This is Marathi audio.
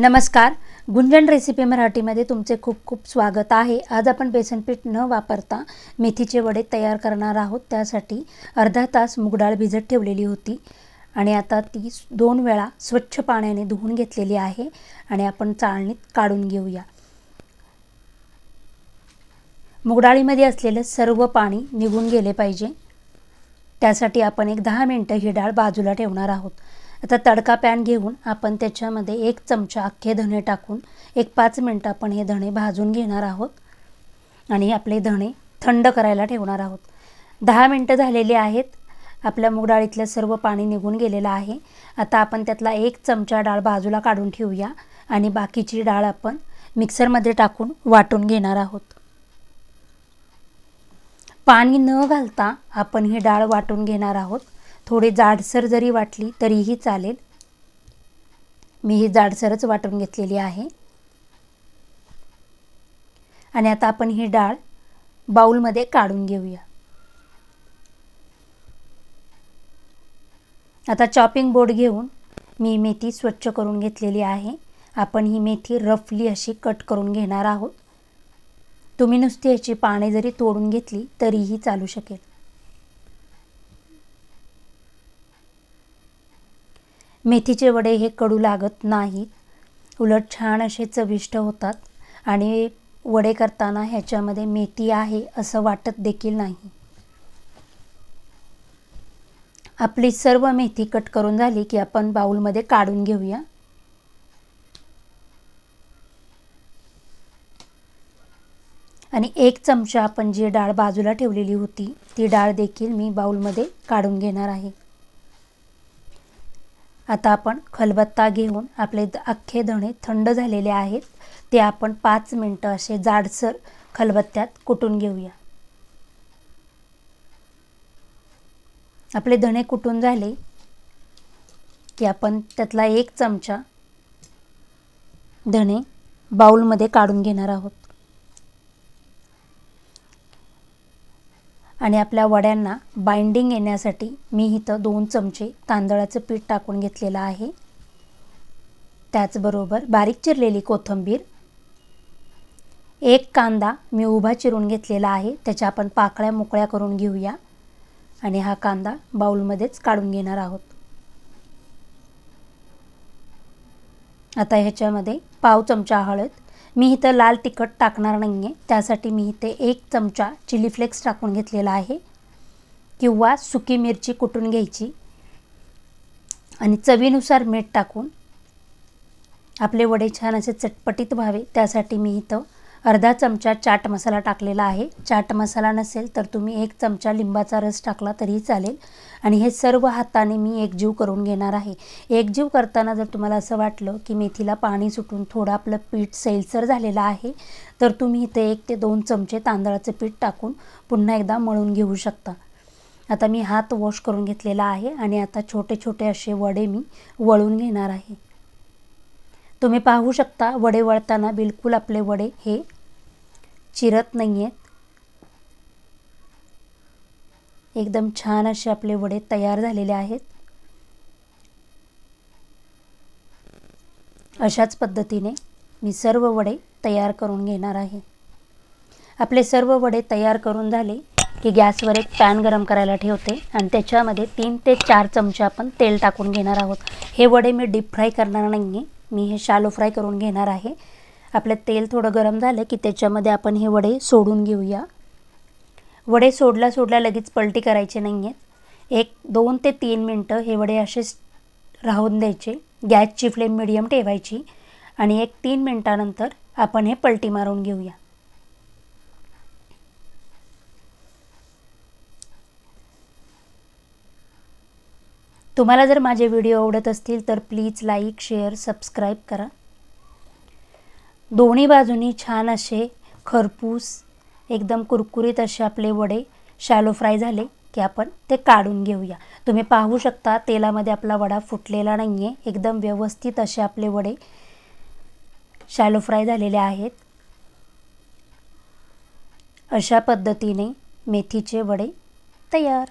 नमस्कार. गुंजन रेसिपी मराठीमध्ये तुमचे खूप खूप स्वागत आहे. आज आपण बेसनपीठ न वापरता मेथीचे वडे तयार करणार आहोत. त्यासाठी अर्धा तास मुगडाळ भिजत ठेवलेली होती आणि आता ती दोन वेळा स्वच्छ पाण्याने धुवून घेतलेली आहे आणि आपण चाळणीत काढून घेऊया. मुगडाळीमध्ये असलेलं सर्व पाणी निघून गेले पाहिजे. त्यासाठी आपण एक दहा मिनटं ही डाळ बाजूला ठेवणार आहोत. आता तडका पॅन घेऊन आपण त्याच्यामध्ये एक चमचा अख्खे धणे टाकून एक पाच मिनटं आपण हे धणे भाजून घेणार आहोत. आणि आपले धणे थंड करायला ठेवणार आहोत. दहा मिनटं झालेली आहेत. आपल्या मुगडाळीतलं सर्व पाणी निघून गेलेलं आहे. आता आपण त्यातला एक चमचा डाळ बाजूला काढून ठेवूया. आणि बाकीची डाळ आपण मिक्सरमध्ये टाकून वाटून घेणार आहोत. पाणी न घालता आपण ही डाळ वाटून घेणार आहोत. थोडी जाडसर जरी वाटली तरीही चालेल. मी ही जाडसरच वाटून घेतलेली आहे. आणि आता आपण ही डाळ बाऊलमध्ये काढून घेऊया. आता चॉपिंग बोर्ड घेऊन मी मेथी स्वच्छ करून घेतलेली आहे. आपण ही मेथी रफली अशी कट करून घेणार आहोत. तुम्ही नुसती याची पाने जरी तोडून घेतली तरीही चालू शकेल. मेथीचे वडे हे कडू लागत नाहीत उलट छान असे चविष्ट होतात आणि वडे करताना ह्याच्यामध्ये मेथी आहे असं वाटत देखील नाही. आपली सर्व मेथी कट करून झाली की आपण बाऊलमध्ये काढून घेऊया. आणि एक चमचा आपण जी डाळ बाजूला ठेवलेली होती ती डाळ देखील मी बाऊलमध्ये काढून घेणार आहे. आता आपण खलबत्ता घेऊन आपले अख्खे धणे थंड झालेले आहेत ते आपण पाच मिनटं असे जाडसर खलबत्त्यात कुटून घेऊया. आपले धणे कुटून झाले की आपण त्यातला एक चमचा धणे बाऊलमध्ये काढून घेणार आहोत. आणि आपल्या वड्यांना बाइंडिंग येण्यासाठी मी इथं दोन चमचे तांदळाचं पीठ टाकून घेतलेलं आहे. त्याचबरोबर बारीक चिरलेली कोथिंबीर एक कांदा मी उभा चिरून घेतलेला आहे त्याच्या आपण पाकळ्या मोकळ्या करून घेऊया आणि हा कांदा बाऊलमध्येच काढून घेणार आहोत. आता ह्याच्यामध्ये पाव चमचा हळद मी इथं लाल तिखट टाकणार नाही आहे त्यासाठी मी इथे एक चमचा चिली फ्लेक्स टाकून घेतलेला आहे. किंवा सुकी मिरची कुटून घ्यायची? आणि चवीनुसार मीठ टाकून आपले वडे छान असे चटपटीत व्हावे. त्यासाठी मी इथं अर्धा चमचा चाट मसाला टाकलेला आहे. चाट मसाला नसेल तर तुम्ही एक चमचा लिंबाचा रस टाकला तरीही चालेल. आणि हे सर्व हाताने मी एकजीव करून घेणार आहे. एकजीव करताना जर तुम्हाला असं वाटलं की मेथीला पाणी सुटून थोडं आपलं पीठ सैलसर झालेलं आहे तर तुम्ही इथे एक ते दोन चमचे तांदळाचं पीठ टाकून पुन्हा एकदा मळून घेऊ शकता. आता मी हात वॉश करून घेतलेला आहे आणि आता छोटे छोटे असे वडे मी वळून घेणार आहे. तुम्ही पाहू शकता वडे वळताना बिलकुल आपले वडे हे चिरत नाही आहेत एकदम छान असे आपले वडे तयार झालेले आहेत. अशाच पद्धतीने मी सर्व वडे तयार करून घेणार आहे. आपले सर्व वडे तयार करून झाले की गॅसवर एक पॅन गरम करायला ठेवते आणि त्याच्यामध्ये तीन ते चार चमचे आपण तेल टाकून घेणार आहोत. हे वडे मी डीप फ्राय करणार नाही आहे मी हे शालो फ्राय करून घेणार आहे. आपलं तेल थोडं गरम झालं की त्याच्यामध्ये आपण हे वडे सोडून घेऊया. वडे सोडला सोडला लगेच पलटी करायचे नाही आहेत एक दोन ते तीन मिनटं हे वडे असेच राहून द्यायचे. गॅसची फ्लेम मिडियम ठेवायची आणि एक तीन मिनटानंतर आपण हे पलटी मारून घेऊया. तुम्हाला जर माझे व्हिडिओ आवडत असतील तर प्लीज लाईक शेअर सबस्क्राईब करा. दोन्ही बाजूनी छान असे खरपूस एकदम कुरकुरीत असे आपले वडे शॅलो फ्राय झाले की आपण ते काढून घेऊया. तुम्ही पाहू शकता तेलामध्ये आपला वडा फुटलेला नाही आहे एकदम व्यवस्थित असे आपले वडे शॅलो फ्राय झालेले आहेत. अशा पद्धतीने मेथीचे वडे तयार.